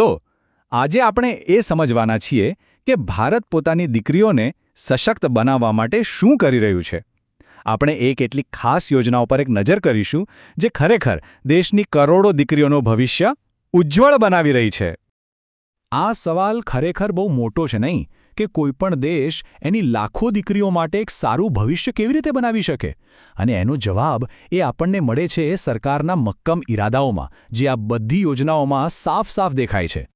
તો આજે આપણે એ સમજવાના છીએ કે ભારત પોતાની દીકરીઓને સશક્ત બનાવવા માટે શું કરી રહ્યું છે. આપણે એ કેટલીક ખાસ યોજનાઓ પર એક નજર કરીશું જે ખરેખર દેશની કરોડો દીકરીઓનું ભવિષ્ય ઉજ્જવળ બનાવી રહી છે. આ સવાલ ખરેખર બહુ મોટો છે નહીં કે કોઈપણ દેશ એની લાખો દીકરીઓ માટે એક સારું ભવિષ્ય કેવી રીતે બનાવી શકે? અને એનો જવાબ એ આપણને મળે છે સરકારના મક્કમ ઈરાદાઓમાં, જે આ બધી યોજનાઓમાં સાફ સાફ દેખાય છે.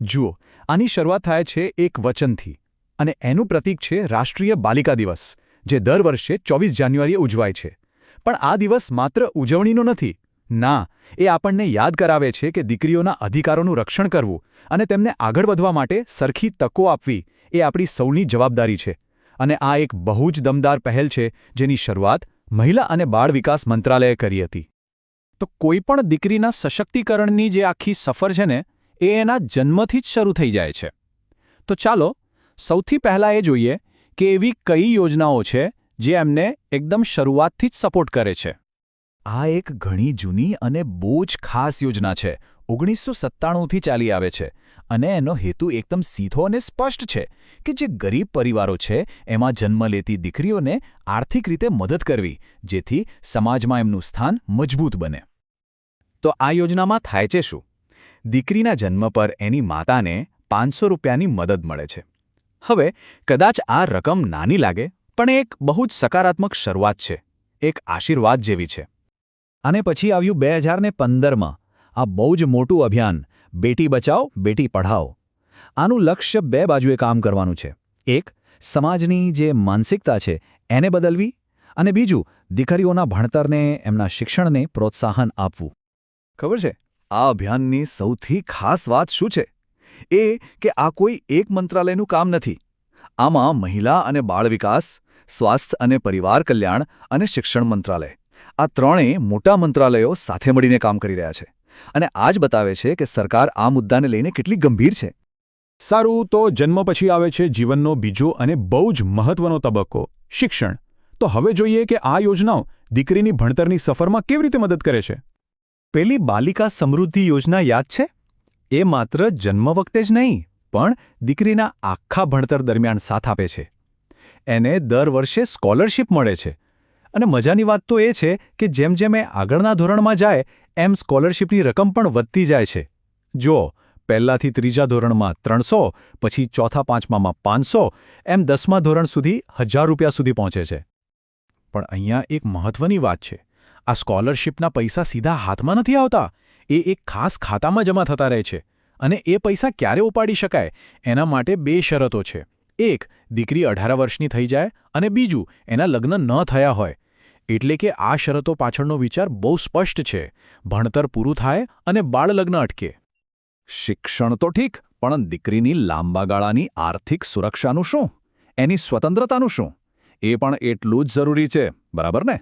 જુઓ, આની શરૂઆત થાય છે એક વચનથી, અને એનું પ્રતીક છે રાષ્ટ્રીય બાલિકા દિવસ, જે દર વર્ષે ચોવીસ જાન્યુઆરીએ ઉજવાય છે. પણ આ દિવસ માત્ર ઉજવણીનો નથી. ના, એ આપણને યાદ કરાવે છે કે દીકરીઓના અધિકારોનું રક્ષણ કરવું અને તેમને આગળ વધવા માટે સરખી તકો આપવી એ આપણી સૌની જવાબદારી છે અને આ એક બહુ જ દમદાર પહેલ છે જેની શરૂઆત મહિલા અને બાળ વિકાસ મંત્રાલયે કરી હતી. તો કોઈપણ દીકરીના સશક્તિકરણની જે આખી સફર છે ને, એ એના જન્મથી જ શરૂ થઈ જાય છે. તો ચાલો, સૌથી પહેલાં એ જોઈએ કે એવી કઈ યોજનાઓ છે જે એમને એકદમ શરૂઆતથી જ સપોર્ટ કરે છે. આ એક ઘણી જૂની અને બહુ ખાસ યોજના છે. ઓગણીસો સત્તાણુંથી ચાલી આવે છે. અને એનો હેતુ એકદમ સીધો અને સ્પષ્ટ છે કે જે ગરીબ પરિવારો છે, એમાં જન્મ લેતી દીકરીઓને આર્થિક રીતે મદદ કરવી, જેથી સમાજમાં એમનું સ્થાન મજબૂત બને. તો આ યોજનામાં થાય છે શું? દીકરીના જન્મ પર એની માતાને પાંચસો રૂપિયાની મદદ મળે છે. હવે, કદાચ આ રકમ નાની લાગે, પણ એક બહુ જ સકારાત્મક શરૂઆત છે, એક આશીર્વાદ જેવી છે. અને પછી આવ્યું બે હજારને પંદરમાં આ બહુ જ મોટું અભિયાન બેટી બચાવો બેટી પઢાઓ. આનું લક્ષ્ય બે બાજુએ કામ કરવાનું છે. એક, સમાજની જે માનસિકતા છે, એને બદલવી અને બીજું, દીકરીઓના ભણતરને, એમના શિક્ષણને પ્રોત્સાહન આપવું. ખબર છે? આ અભિયાનની સૌથી ખાસ વાત શું છે? એ કે આ કોઈ એક મંત્રાલયનું કામ નથી. આમાં મહિલા અને બાળ વિકાસ, સ્વાસ્થ્ય અને પરિવાર કલ્યાણ અને શિક્ષણ મંત્રાલય. આ ત્રણેય મોટા મંત્રાલયો સાથે મળીને કામ કરી રહ્યા છે. અને આ જ બતાવે છે કે સરકાર આ મુદ્દાને લઈને કેટલી ગંભીર છે. સારું તો જન્મ પછી આવે છે જીવનનો બીજો અને બહુ જ મહત્વનો તબક્કો શિક્ષણ. તો હવે જોઈએ કે આ યોજનાઓ દીકરીની ભણતરની સફરમાં કેવી રીતે મદદ કરે છે? પેલી બાલિકા સમૃદ્ધિ યોજના યાદ છે? એ માત્ર જન્મ વખતે જ નહીં પણ દીકરીના આખા ભણતર દરમિયાન સાથ આપે છે. એને દર વર્ષે સ્કોલરશિપ મળે છે. અને મજાની વાત તો એ છે કે જેમ જેમ એ આગળના ધોરણમાં જાય, એમ સ્કોલરશીપની રકમ પણ વધતી જાય છે. જો પહેલાંથી ત્રીજા ધોરણમાં ત્રણસો, પછી ચોથા પાંચમામાં પાંચસો, એમ દસમા ધોરણ સુધી હજાર રૂપિયા સુધી પહોંચે છે. પણ અહીંયા એક મહત્વની વાત છે. આ સ્કોલરશીપના પૈસા સીધા હાથમાં નથી આવતા. એ એક ખાસ ખાતામાં જમા થતા રહે છે. અને એ પૈસા ક્યારે ઉપાડી શકાય? એના માટે બે શરતો છે. એક, દીકરી અઢાર વર્ષની થઈ જાય અને બીજું, એના લગ્ન ન થયા હોય. એટલે કે આ શરતો પાછળનો વિચાર બહુ સ્પષ્ટ છે. ભણતર પૂરું થાય અને બાળલગ્ન અટકે. શિક્ષણ તો ઠીક, પણ દીકરીની લાંબા ગાળાની આર્થિક સુરક્ષાનું શું? એની સ્વતંત્રતાનું શું? એ પણ એટલું જ જરૂરી છે, બરાબર ને?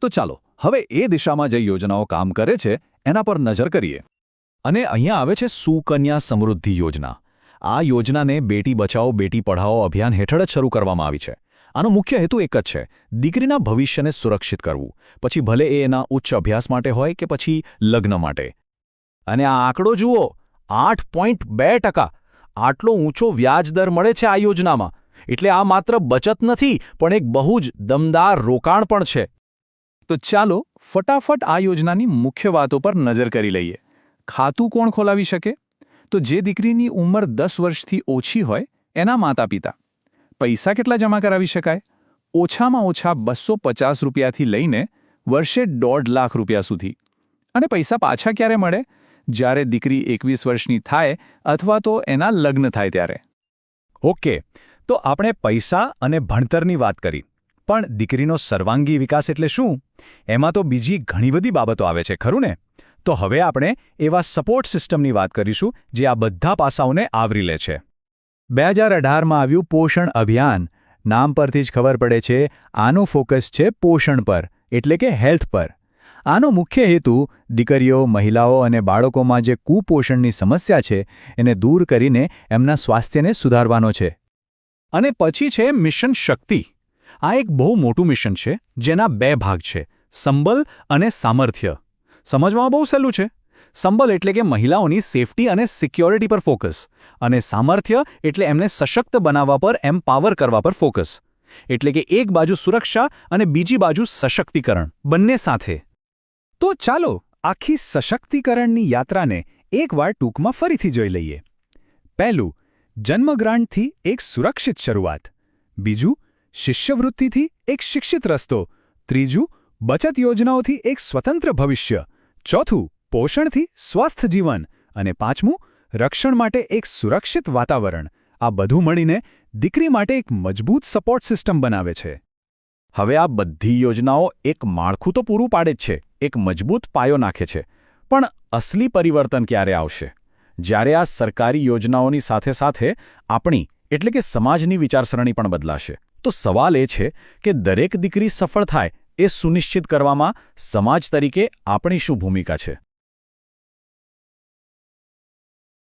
તો ચાલો, હવે એ દિશામાં જે યોજનાઓ કામ કરે છે, એના પર નજર કરીએ. અને અહીંયા આવે છે સુકન્યા સમૃદ્ધિ યોજના. આ યોજનાને બેટી બચાવો બેટી પઢાઓ અભિયાન હેઠળ જ શરૂ કરવામાં આવી છે. આનો મુખ્ય હેતુ એક જ છે, દીકરીના ભવિષ્યને સુરક્ષિત કરવું. પછી ભલે એ એના ઉચ્ચ અભ્યાસ માટે હોય કે પછી લગ્ન માટે. અને આ આંકડો જુઓ, આઠ પોઈન્ટ બે ટકા. આટલો ઊંચો વ્યાજદર મળે છે આ યોજનામાં. એટલે આ માત્ર બચત નથી, પણ એક બહુ જ દમદાર રોકાણ પણ છે. તો ચાલો ફટાફટ આ યોજનાની મુખ્ય વાતો પર નજર કરી લઈએ. ખાતું કોણ ખોલાવી શકે? તો જે દીકરીની ઉંમર દસ વર્ષથી ઓછી હોય, એના માતા પિતા પૈસા કેટલા જમા કરાવી શકાય? ઓછામાં ઓછા બસો પચાસ રૂપિયાથી લઈને વર્ષે દોઢ લાખ રૂપિયા સુધી. અને પૈસા પાછા ક્યારે મળે? જ્યારે દીકરી એકવીસ વર્ષની થાય અથવા તો એના લગ્ન થાય ત્યારે. ઓકે, તો આપણે પૈસા અને ભણતરની વાત કરી. પણ દીકરીનો સર્વાંગી વિકાસ એટલે શું? એમાં તો બીજી ઘણી બધી બાબતો આવે છે, ખરું ને? તો હવે આપણે એવા સપોર્ટ સિસ્ટમની વાત કરીશું જે આ બધા પાસાઓને આવરી લે છે. બે હજાર અઢારમાં આવ્યું પોષણ અભિયાન. નામ પરથી જ ખબર પડે છે, આનું ફોકસ છે પોષણ પર, એટલે કે હેલ્થ પર. આનો મુખ્ય હેતુ દીકરીઓ, મહિલાઓ અને બાળકોમાં જે કુપોષણની સમસ્યા છે, એને દૂર કરીને એમના સ્વાસ્થ્યને સુધારવાનો છે. અને પછી છે મિશન શક્તિ. આ એક બહુ મોટું મિશન છે, જેના બે ભાગ છે, સંબલ અને સામર્થ્ય. સમજવામાં બહુ સહેલું છે? સંબલ એટલે કે મહિલાઓની સેફટી અને સિક્યોરિટી પર ફોકસ અને સામર્થ્ય એટલે એમને સશક્ત બનાવવા પર એમ્પાવર કરવા પર ફોકસ. એટલે કે એક બાજુ સુરક્ષા અને બીજી બાજુ સશક્તિકરણ, બંને સાથે. તો ચાલો આખી સશક્તિકરણની યાત્રાને એકવાર ટૂંકમાં ફરીથી જોઈ લઈએ. પહેલું જન્મગ્રાન્ટથી એક સુરક્ષિત શરૂઆત. બીજું, શિષ્યવૃત્તિથી એક શિક્ષિત રસ્તો. ત્રીજું, બચત યોજનાઓથી એક સ્વતંત્ર ભવિષ્ય. ચોથું પોષણથી સ્વસ્થ જીવન અને પાંચમું, રક્ષણ માટે એક સુરક્ષિત વાતાવરણ. આ બધું મળીને દીકરી માટે એક મજબૂત સપોર્ટ સિસ્ટમ બનાવે છે. હવે આ બધી યોજનાઓ એક માળખું તો પૂરું પાડે જ છે, એક મજબૂત પાયો નાખે છે. પણ અસલી પરિવર્તન ક્યારે આવશે? જ્યારે આ સરકારી યોજનાઓની સાથે સાથે આપણી, એટલે કે સમાજની વિચારસરણી પણ બદલાશે. તો સવાલ એ છે કે દરેક દીકરી સફળ થાય એ સુનિશ્ચિત કરવામાં સમાજ તરીકે આપણી શું ભૂમિકા છે?